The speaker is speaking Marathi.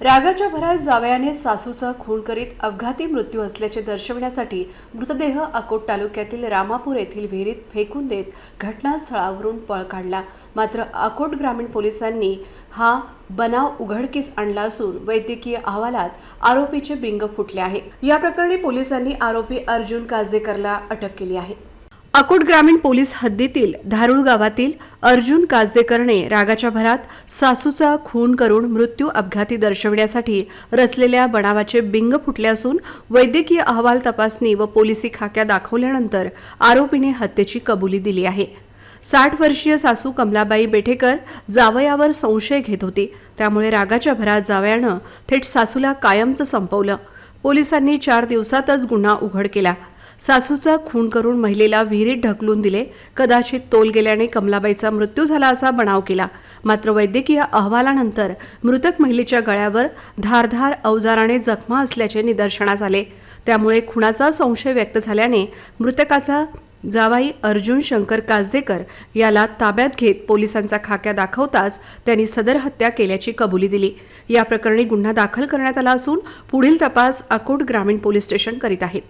रागाच्या भरात जावयाने सासूचा खून करीत अपघाती मृत्यू असल्याचे दर्शविण्यासाठी मृतदेह अकोट तालुक्यातील रामापूर येथील विहिरीत फेकून देत घटनास्थळावरून पळ काढला. मात्र अकोट ग्रामीण पोलिसांनी हा बनाव उघडकीस आणला असून वैद्यकीय अहवालात आरोपीचे बिंग फुटले आहे. या प्रकरणी पोलिसांनी आरोपी अर्जुन काजेकरला अटक केली आहे. अकोट ग्रामीण पोलीस हद्दीतील धारूळ गावातील अर्जुन काजदेकरने रागाच्या भरात सासूचा खून करून मृत्यू अपघाती दर्शविण्यासाठी रचलेल्या बनावाचे बिंग फुटले असून वैद्यकीय अहवाल तपासणी व पोलिसी खाक्या दाखवल्यानंतर आरोपीने हत्येची कबुली दिली आहे. साठ वर्षीय सासू कमलाबाई बेठेकर जावयावर संशय घेत होती. त्यामुळे रागाच्या भरात जावयानं थेट सासूला कायमचं संपवलं. पोलिसांनी चार दिवसातच गुन्हा उघड केला. सासूचा खून करून महिलेला विहिरीत ढकलून दिले. कदाचित तोल गेल्याने कमलाबाईचा मृत्यू झाला असा बनाव केला. मात्र वैद्यकीय अहवालानंतर मृतक महिलेच्या गळ्यावर धारधार अवजाराने जखमा असल्याचे निदर्शनास आले. त्यामुळे खुनाचा संशय व्यक्त झाल्याने मृतकाचा जावाई अर्जुन शंकर काजदेकर याला ताब्यात घेत पोलिसांचा खाक्या दाखवताच त्यांनी सदर हत्या केल्याची कबुली दिली. या प्रकरणी गुन्हा दाखल करण्यात आला असून पुढील तपास अकोट ग्रामीण पोलीस स्टेशन करीत आहेत.